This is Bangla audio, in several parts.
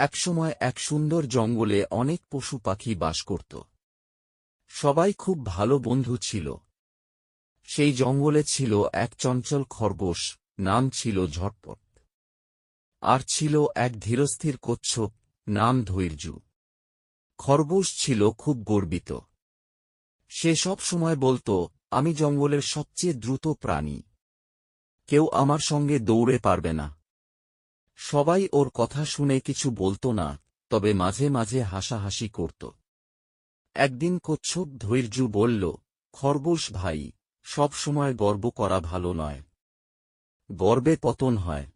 একসময় এক সুন্দর জঙ্গলে অনেক পশু পাখি বাস করত। সবাই খুব ভালো বন্ধু ছিল। সেই জঙ্গলে ছিল এক চঞ্চল খরগোশ, নাম ছিল ঝটপট। আর ছিল এক ধীরস্থির কচ্ছপ, নাম ধৈর্যু খরগোশ ছিল খুব গর্বিত। সে সব সময় বলতো, আমি জঙ্গলের সবচেয়ে দ্রুত প্রাণী। কেউ আমার সঙ্গে দৌড়ে পারবে না। সবাই ওর কথা শুনে কিছু বলত না, তবে মাঝে মাঝে হাসাহাসি করত। একদিন কচ্ছপ ধৈর্যু বলল, খরগোশ ভাই, সব সময় গর্ব করা ভালো নয়। গর্বে পতন হয়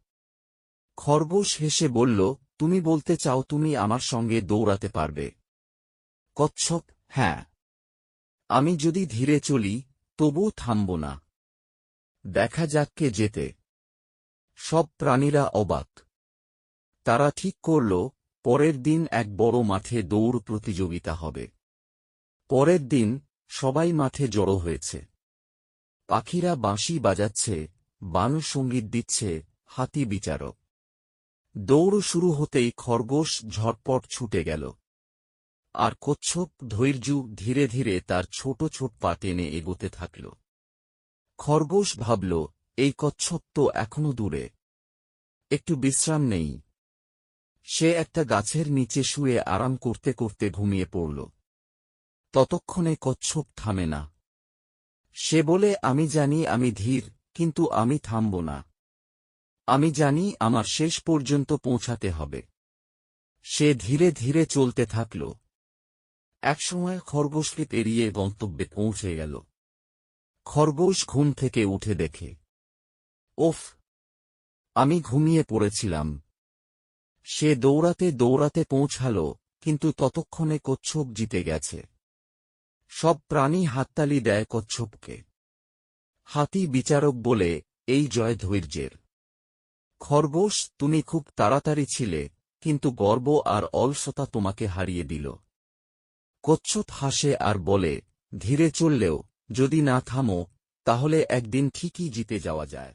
খরগোশ হেসে বলল, তুমি বলতে চাও তুমি আমার সঙ্গে দৌড়াতে পারবে কচ্ছপ হ্যাঁ। আমি যদি ধীরে চলি, তবুও থামব না। দেখা যাক কে যেতে সব প্রাণীরা অবাক। তারা ঠিক করল, পরের দিন এক বড় মাঠে দৌড় প্রতিযোগিতা হবে। পরের দিন সবাই মাঠে জড়ো হয়েছে। পাখিরা বাঁশি বাজাচ্ছে, বানু সংগীত দিচ্ছে, হাতি বিচারক। দৌড় শুরু হতেই খরগোশ ঝটপট ছুটে গেল। আর কচ্ছপ ধৈর্য ধীরে ধীরে তার ছোট ছোট পা টেনে এগোতে থাকল। খরগোশ ভাবল, এই কচ্ছপ তো এখনও দূরে। একটু বিশ্রাম নেই সে একটা গাছের নিচে শুয়ে আরাম করতে করতে ঘুমিয়ে পড়ল। ততক্ষণে কচ্ছপ থামে না। সে বলে, আমি জানি আমি ধীর, কিন্তু আমি থামব না। আমি জানি আমার শেষ পর্যন্ত পৌঁছাতে হবে সে ধীরে ধীরে চলতে থাকল। একসময় খরগোশকে পেরিয়ে গন্তব্যে পৌঁছে গেল। খরগোশ ঘুম থেকে উঠে দেখে, ওফ, আমি ঘুমিয়ে পড়েছিলাম। সে দৌড়াতে দৌড়াতে পৌঁছাল, কিন্তু ততক্ষণে কচ্ছপ জিতে গেছে। সব প্রাণী হাততালি দেয় কচ্ছপকে। হাতি বিচারক বলে, এই জয় ধৈর্যের। খরগোশ, তুমি খুব তাড়াতাড়ি ছিলে, কিন্তু গর্ব আর অলসতা তোমাকে হারিয়ে দিল। কচ্ছপ হাসে আর বলে, ধীরে চললেও, যদি না থামো, তাহলে একদিন ঠিকই জিতে যাওয়া যায়।